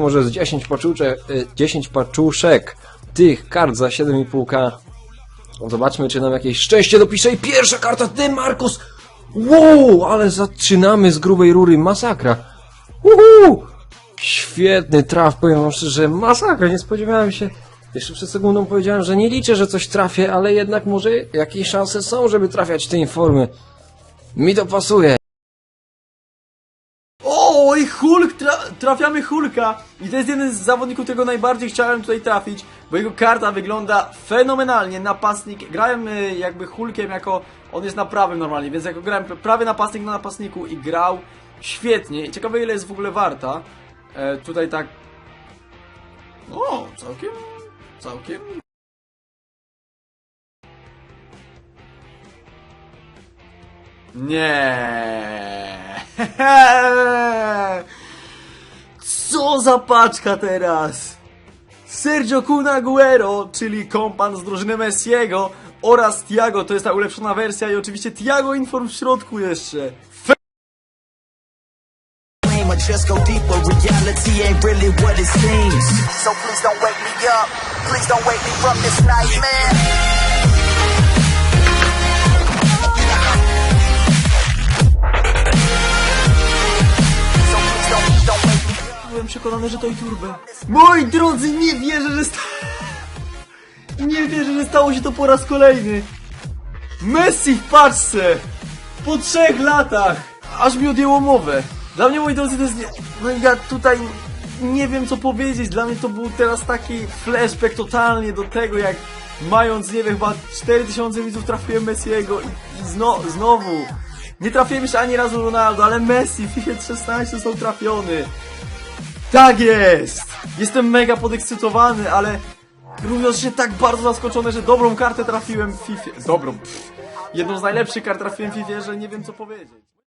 może z 10 paczuszek, 10 paczuszek tych kart za 7,5k. Zobaczmy, czy nam jakieś szczęście dopisze. I pierwsza karta, ty Marcos! Wow, ale zaczynamy z grubej rury, masakra. Uhu! Świetny traf, powiem wam szczerze, masakra, nie spodziewałem się. Jeszcze przed sekundą powiedziałem, że nie liczę, że coś trafię, ale jednak może jakieś szanse są, żeby trafiać te informy. Mi to pasuje. O, i Hulk, tra trafiamy Hulka. I to jest jeden z zawodników, którego najbardziej chciałem tutaj trafić, bo jego karta wygląda fenomenalnie. Napastnik, grałem y, jakby Hulkiem jako, on jest na prawym normalnie, więc jako grałem prawy napastnik na napastniku i grał świetnie. Ciekawe ile jest w ogóle warta. E, tutaj tak... O, całkiem, całkiem... Nie. Za paczka teraz? Sergio Kun Aguero, czyli kompan z drużyny Messiego oraz Tiago, to jest ta ulepszona wersja i oczywiście Tiago Inform w środku jeszcze. just go deeper. Reality ain't really what it seems. So please don't wake me up. Please don't wake me from this nightmare. Byłem przekonany, że to i turbę. Moi drodzy, nie wierzę, że sta... Nie wierzę, że stało się to po raz kolejny. Messi w paczce! Po trzech latach! Aż mi odjęło mowę. Dla mnie, moi drodzy, to jest... No ja tutaj nie wiem co powiedzieć. Dla mnie to był teraz taki flashback totalnie do tego, jak mając, nie wiem, chyba 4000 widzów trafiłem Messiego i, i zno, znowu. Nie trafiłem jeszcze ani razu Ronaldo, ale Messi w FIFA 16 został trafiony. Tak jest! Jestem mega podekscytowany, ale równocześnie tak bardzo zaskoczony, że dobrą kartę trafiłem w FIFA. Dobrą. Pff. Jedną z najlepszych kart trafiłem w FIFA, że nie wiem co powiedzieć.